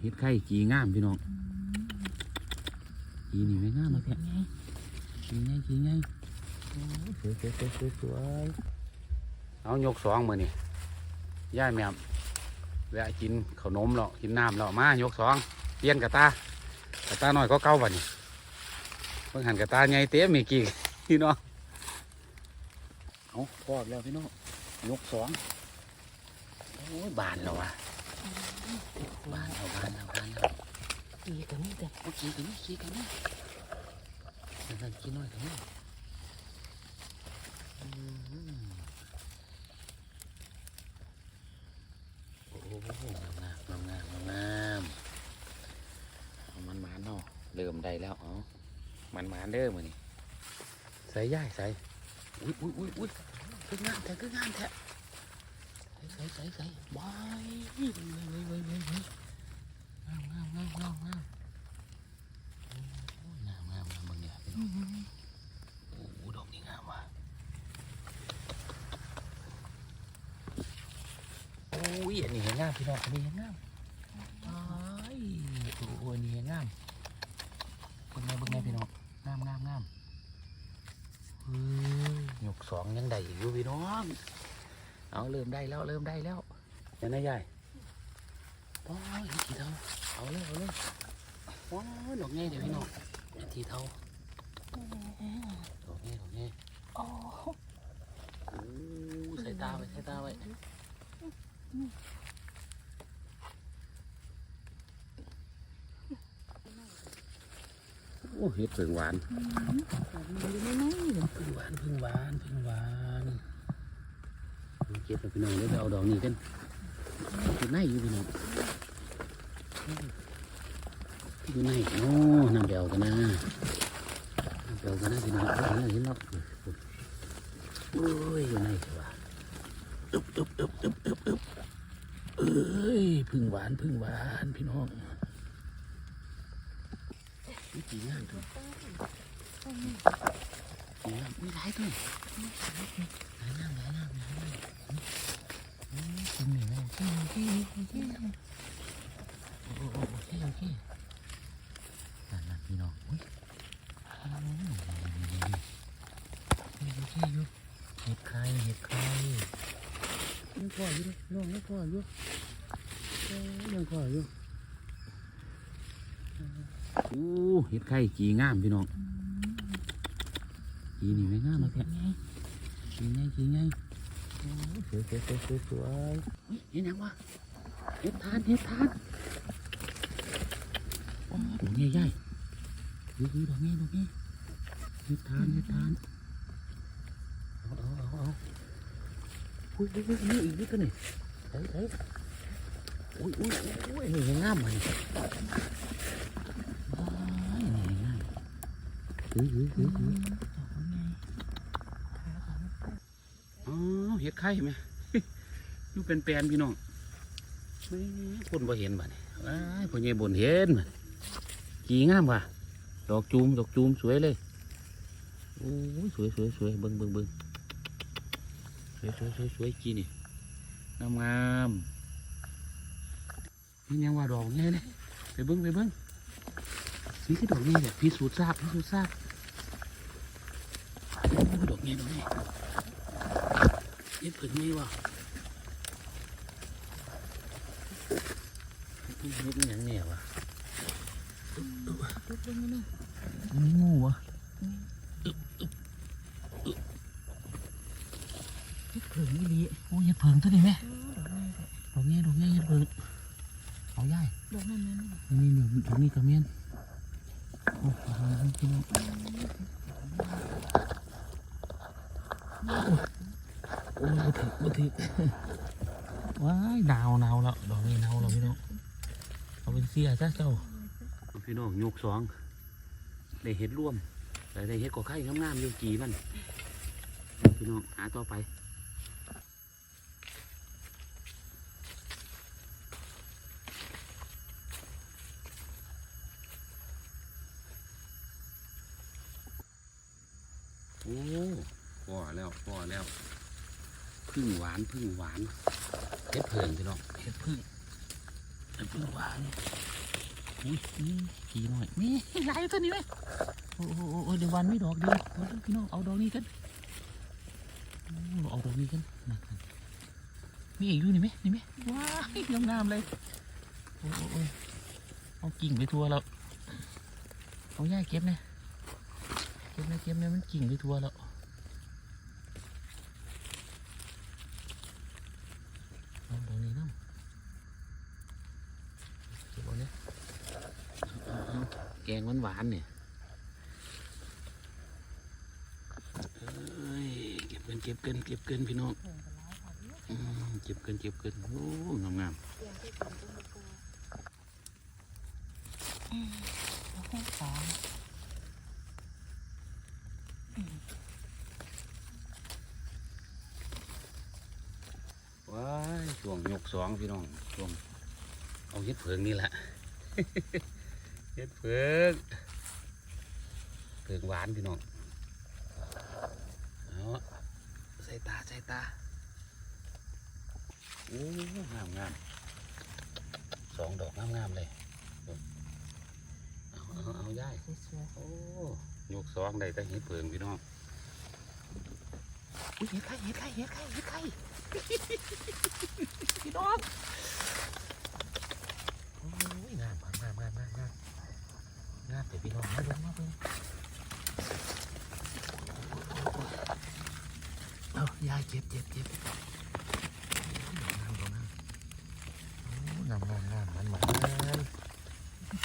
เห็ดไข่จีงามพี่น้องจีนี่ไม่งามมาแท้จีไงจีไงโอ้ยสวยสวยสวยสวยสวยเอายกสองมือนี่ย่ายแมมแวะกินขนมแล้วกินน้ำแล้วมายกสองเปลี่ยนกระตากระตาหน่อยก็เก่าบ่นี่เพิ่งหันกระตาใหญ่เต็มมีกี่พี่น้องเอาพอดแล้วพี่น้องยกสองโอ้ยบานแล้วว่ะ บ้านเอาบ้านเอาบ้านเอาดีกันนี่แต่โอเคกันนี่ขี่กันนี่นั่นขี่น้อยกันนี่โอ้โหงามงามงามงามมันหมานเนาะเริ่มได้แล้วเอมันหมานเด้อมือนี่ใส่ย่ายใส่อุ้ยอุ้ยอุ้ยอุ้ยคืองามแท้คืองามแท้ ใส่ใส่ใส่บายเว้ยเว้ยเว้ยเว้ยเว้ยงามงามงามงามงามโอ้ยงามงามงามบางอย่างพี่น้องโอ้โหดอกนี้งามว่ะโอ้ยอันนี้เห็นงามพี่น้องอันนี้เห็นงามอ้โอ้โหอันนี้เห็นงามเบิ่งไงเบิ่งไงพี่น้องงามงามงามเฮ้ยยกสองยังได้อยู่พี่น้อง เอาเริ่มได้แล้วเริ่มได้แล้วเห็นไหมยายโอ้ยทีเท่าเอาเลยเอาเลยว้าวดอกไงเดี๋ยวพี่น้องทีเท่าดอกไงดอกไงโอ้โอ้ใส่ตาไว้ใส่ตาไว้โอ้เห็ดเพิ่งหวานอยู่ไม่ไม่อยู่เพิ่งหวานเพิ่งหวานเพิ่งหวาน เก็บไปพี่น้องเดี๋ยวไปเอาดอกนี้กันเก็บไหนอยู่พี่น้องอยู่ไหนโอ้น้ำเบลกันนะน้ำเบลกันนะพี่น้องเห็นแล้วเห็นแล้วโอ้ยอยู่ไหนวะอึบอึบอึบอึบอึบอึบเอ้ยพึ่งหวานพึ่งหวานพี่น้องนี่กี่งานตัวกี่งานม่ร้ายตัวหลายน้ำหลายน้ำหลายน้ำ อืมกินหนึ่งแล้วโอเคโอเคโอเคโอ้โหโอเคโอเคนั่นนั่นพี่น้องอุ้ยอืมนี่โอเคอยู่เห็ดไข่เห็ดไข่ยังพออยู่เลยน้องยังพออยู่เอ้ยยังพออยู่อู้เห็ดไข่จีงามพี่น้องจีนี่ไม่งามมาแค่จีไงจีไงโอ้ย สวยสวยสวยสวยสวยเฮ้ยเห็นยังวะเห็ดทานเห็ดทานโอ้ดอกใหญ่ใหญ่ดูดูดอกใหญ่ดอกใหญ่เห็ดทานเห็ดทานเอาเอาเอาเอาอุ้ยอุ้ยอุ้ยนี่อีกนิดตัวหนึ่งเฮ้ยเฮ้ยอุ้ยอุ้ยอุ้ยนี่ยังงามมันว้ายนี่ยังงามเฮ้ยเฮ้ยเฮ้ยเฮ้ย อ๋อเห็ดไข่ไหมอยู่เป็นแปลนพี่น้องแหม่คนบ่เห็นบ่เนี่ยว้ายพ่อใหญ่บนเห็นบ่กี่งามว่ะดอกจูมดอกจูมสวยเลยโอ้ยสวยสวยสวยเบิ่งเบิ่งเบิ่งสวยสวยสวยสวยกี่นี่งามงามนี่ยังว่าดอกไงเลยไปเบิ่งไปเบิ่งนี่คือดอกไงเนี่ยพิสูจน์ทราบพิสูจน์ทราบโอ้ยดอกไงดอกไง เฮ็ดผึ่งนี่วะเฮ็ดอหยังเนี่ยวะทุกเรื่องนี่งูวะเผิงนี่ดีโอ้ยเฮ็ดผึ่งตัวนี้แม่ดอกไม้ดอกนี้ดอกนี้เฮ็ดผึ่งเอาย่ายดอกนั้นนั้นนี่นี่ดอกนี้กระเมียนโอ้โหพี่น้องโอ้ย บ่ถึกบ่ถึกว้ายหนาวหนาวแล้วดอกนี้หนาวแล้วพี่น้องเอาเป็นเสียซะเจ้าพี่น้องยกสองได้เห็ดร่วมแต่ได้เห็ดก่อไข่งามๆอยู่จีมันพี่น้องหาต่อไปโอ้พอแล้วพอแล้ว พึ่งหวานพึ่งหวานเห็ดเพิ่งพี่น้องเห็ดพึ่งไอ้เพิ่งหวานอุ้ยนี่กี่หน่อยมีหลายตัวนี้ไหมโอ้โหเดี๋ยววันไม่ดอกเดียวเดี๋ยวพี่น้องเอาดอกนี้กันเอาดอกนี้กันนั่นมีอีกอยู่นี่ไหมนี่ไหมว้ายงามเลยโอ้โหเอากิ่งไปทัวแล้วเอาหญ้าเก็บเนี่ยเก็บเนี่ยเก็บเนี่ยมันกิ่งไปทัวแล้ว เอาตรงนี้น้ำเก็บเอาเนี่ยเอาเอา แกงหวานหวานๆเนี่ยเก็บเกันเก็บเกันเก็บเกันพี่น้องเก็บเกันเก็บเกันโอ้งามงามว้ายช่วงยกสองพี่น้องช่วงเอาเห็ดเผืองนี่แหละ เห็ดเผือเผืองหวานพี่น้องเอาใส่ตาใส่ตาโอ้งามงามสองดอกงามงามเลยเอาเอาเอาย่ายสวยโอ้ยกสองได้แต่เห็ดเผืองพี่น้องอุ้ยเห็ดไข่เห็ดไข่เห็ดไข่เห็ดไข่พี่น้องโอ้ยงามงามงามงาม งามงามแต่พี่น้องมาเบิ่งมาเบิ่งเอายายเจ็บเจ็บเจ็บงามงามงามโอ้งามงามงามมันมัน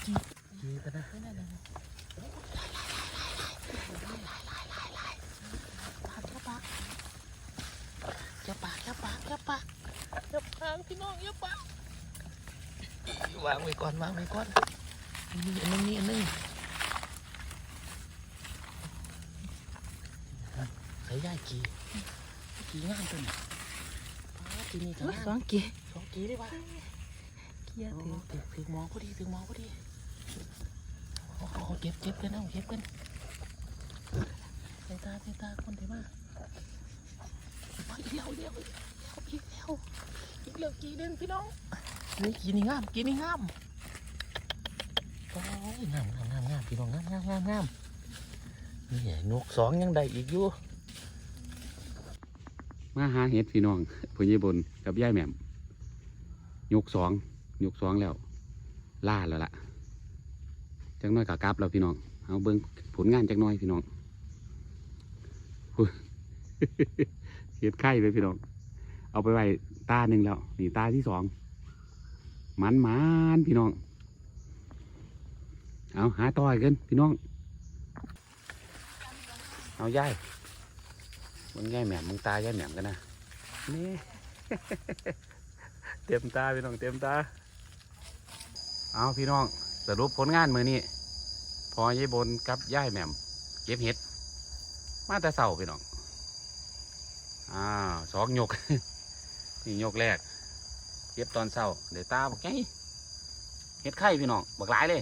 จีจีกันนะไม่ได้เลยจะปากจะปากจะปาปากพี่น้องจะปากวางไว้ก่อนวางไว้ก่อน อันี่อันนึงนี่อันนึงใส่ยายกี่กี่งามตัวนี้กีนี่ก็งามสองกี่สองกี่ได้ปะกียร์ถืถืออถือถือมองพอดีถือมองพอดีโอ้โหเก็บเก็บกันเอาเก็บกันใส่ตาใส่ตาคนเถอะมาไปเดียวเดียวเดี๋ยวอีกแล้วอีกแล้วกีหนึงพี่น้องนี่กี่นี่งามกี่นี่งาม งามงามงามงามพี่น้องงามงามงามงามนี่นกสองยังได้อีกอยู่มาหาเห็ดพี่น้องผู้ใหญ่บนกับย่ายแหม่มยกสองยกสองแล้ว ล่าแล้วล่ะจังน้อยกะกลับแล้วพี่น้องเอาเบิ้งผลงานจังน้อยพี่น้องเห็ดไข่ไปพี่น้อง เอาไปไว้ตาหนึ่งแล้ว นี่ตาที่สองมันมันพี่น้อง เอาหาต่อยกันพี่น้อง เอาย่ายมึงย่ายแหม่มมึงตาย่ายแหม่มกันนะนี่เต็มตาพี่น้องเต็มตา เอาพี่น้องสรุปผลงานมือนี้พอยายบนกับย่ายแหม่มเก็บเห็ด มาแต่เสาพี่น้องอ้าวสองยกนี่ยกแรกเก็บตอนเสาเดี๋ยวตาบอกไงเห็ดไข่พี่น้องบักหลายเลย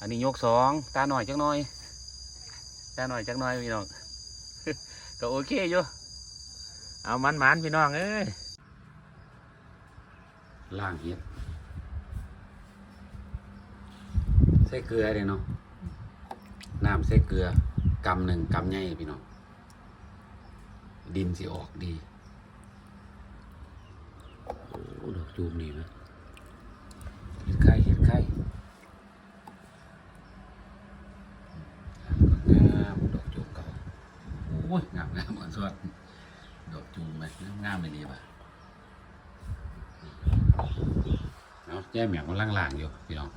อันนี้ยกสองตาหน่อยจักหน่อยตาหน่อยจักหน่อยพี่น้องก็โอเคอยู่เอามันมันๆพี่น้องเอ้ยล่างเห็ดใส่เกลือเลยเนาะน้ำใส่เกลือกำหนึ่งกำใหญ่พี่น้องดินสิออกดีโอ้ดอกจูมนี่นะเห็ดไข่เห็ดไข่งามดอกจูมเก่าโอ้ยงามงาม อด ดอกจูมไหมงามงามไม่ดีป่ะเอาแก่เหมวมันล่างๆอยู่พี่น้อง